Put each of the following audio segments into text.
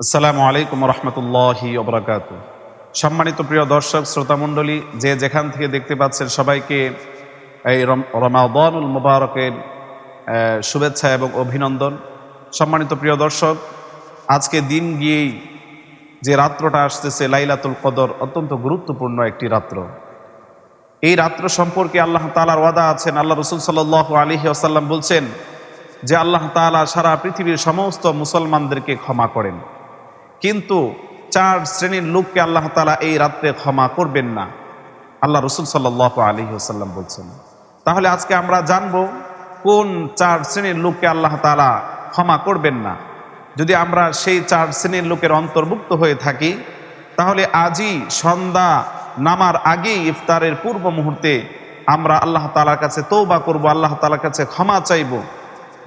আসসালামু আলাইকুম রহমতুল্লাহি ওবরাকাত সম্মানিত প্রিয় দর্শক, শ্রোতামণ্ডলী, যে যেখান থেকে দেখতে পাচ্ছেন সবাইকে এই রম- রমাদানুল মুবারকের শুভেচ্ছা এবং অভিনন্দন। সম্মানিত প্রিয় দর্শক, আজকে দিন গিয়েই যে রাত্রটা আসতেছে, লাইলাতুল কদর, অত্যন্ত গুরুত্বপূর্ণ একটি রাত্র। এই রাত্র সম্পর্কে আল্লাহ তালার ওয়াদা আছেন। আল্লাহ রসুল সাল্লাহ আলহি আসাল্লাম বলছেন যে, আল্লাহ তালা সারা পৃথিবীর সমস্ত মুসলমানদেরকে ক্ষমা করেন। কিন্তু চার শ্রেণির লোককে আল্লাহ তাআলা এই রাত্রে ক্ষমা করবেন না। আল্লাহ রসুল সাল্লাহ আলী আসাল্লাম বলছেন, তাহলে আজকে আমরা জানব কোন চার শ্রেণির লোককে আল্লাহ তালা ক্ষমা করবেন না। যদি আমরা সেই চার শ্রেণির লোকের অন্তর্ভুক্ত হয়ে থাকি, তাহলে আজই সন্ধ্যা নামার আগেই ইফতারের পূর্ব মুহূর্তে আমরা আল্লাহ তালার কাছে তৌবা করব, আল্লাহ তালার কাছে ক্ষমা চাইব।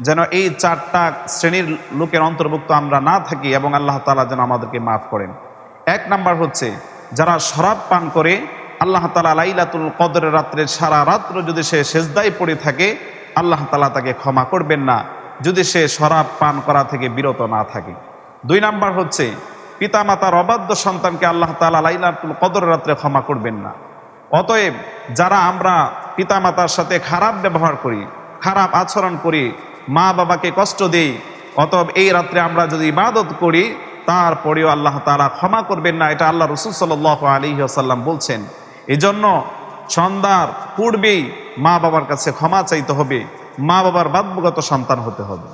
যেন এই চারটা শ্রেণির লোকের অন্তর্ভুক্ত আমরা না থাকি এবং আল্লাহ তালা যেন আমাদেরকে মাফ করেন। এক নাম্বার হচ্ছে, যারা শরাব পান করে, আল্লাহ তালা লাইলাতুল কদরের রাত্রে সারা রাত্র যদি সে সেজদায় পড়ে থাকে, আল্লাহ তালা তাকে ক্ষমা করবেন না, যদি সে শরাব পান করা থেকে বিরত না থাকে। দুই নাম্বার হচ্ছে, পিতামাতার অবাধ্য সন্তানকে আল্লাহ তালা লাইলাতুল কদরের রাত্রে ক্ষমা করবেন না। অতএব, যারা আমরা পিতামাতার সাথে খারাপ ব্যবহার করি, খারাপ আচরণ করি মা বাবাকে কষ্ট দেই, অতএব এই রাত্রে আমরা যদি ইবাদত করি, তারপরেও আল্লাহ তাআলা ক্ষমা করবেন না, এটা আল্লাহ রসুল সাল্লাহ আলী আসাল্লাম বলছেন। এজন্য জন্য সন্ধ্যার পূর্বেই মা বাবার কাছে ক্ষমা চাইতে হবে, মা বাবার বাধ্যগত সন্তান হতে হবে।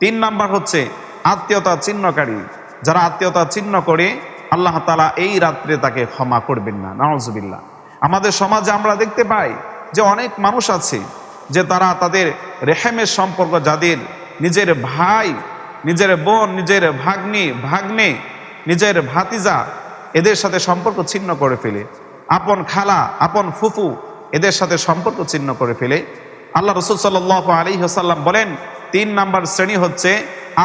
তিন নাম্বার হচ্ছে আত্মীয়তা চিহ্নকারী যারা আত্মীয়তা চিহ্ন করে, আল্লাহ তালা এই রাত্রে তাকে ক্ষমা করবেন না নওয়াজবিল্লা আমাদের সমাজে আমরা দেখতে পাই যে অনেক মানুষ আছে যে তারা তাদের রেহেমের সম্পর্ক, যাদের নিজের ভাই, নিজের বোন, নিজের ভাগ্নি, ভাগ্নে, নিজের ভাতিজা এদের সাথে সম্পর্ক ছিন্ন করে ফেলে। আপন খালা, আপন ফুফু এদের সাথে সম্পর্ক ছিন্ন করে ফেলে। আল্লাহ রসুল সাল্লাহ আলী হাসাল্লাম বলেন, তিন নাম্বার শ্রেণি হচ্ছে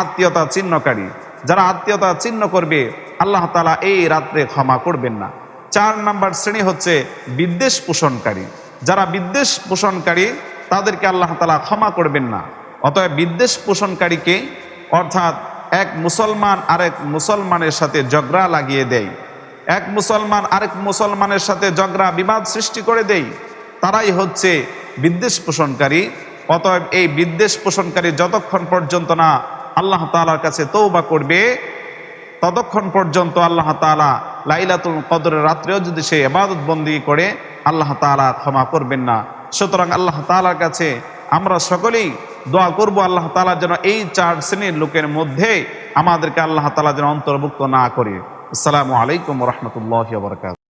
আত্মীয়তা চিহ্নকারী যারা আত্মীয়তা চিহ্ন করবে, আল্লাহ তালা এই রাত্রে ক্ষমা করবেন না। চার নাম্বার শ্রেণি হচ্ছে বিদ্বেষ পোষণকারী যারা বিদ্বেষ পোষণকারী তাদেরকে আল্লাহ তালা ক্ষমা করবেন না। অতএব বিদ্বেষ পোষণকারীকে অর্থাৎ এক মুসলমান আরেক মুসলমানের সাথে ঝগড়া লাগিয়ে দেয় এক মুসলমান আরেক মুসলমানের সাথে ঝগড়া, বিবাদ সৃষ্টি করে দেয় তারাই হচ্ছে বিদ্বেষ পোষণকারী। অতএব এই বিদ্বেষ পোষণকারী যতক্ষণ পর্যন্ত না আল্লাহ তালার কাছে তৌবা করবে, ততক্ষণ পর্যন্ত আল্লাহ তাআলা লাইলাতুল কদরের রাত্রেও যদি সে এবাদত বন্দি করে, আল্লাহ তাআলা ক্ষমা করবেন না। সুতরাং আল্লাহ তালার কাছে আমরা সকলেই দোয়া করব আল্লাহ তালা যেন এই চার শ্রেণির লোকের মধ্যে আমাদেরকে আল্লাহ তালা যেন অন্তর্ভুক্ত না করে। আসসালামু আলাইকুম রহমতুল্লাহ বরকাত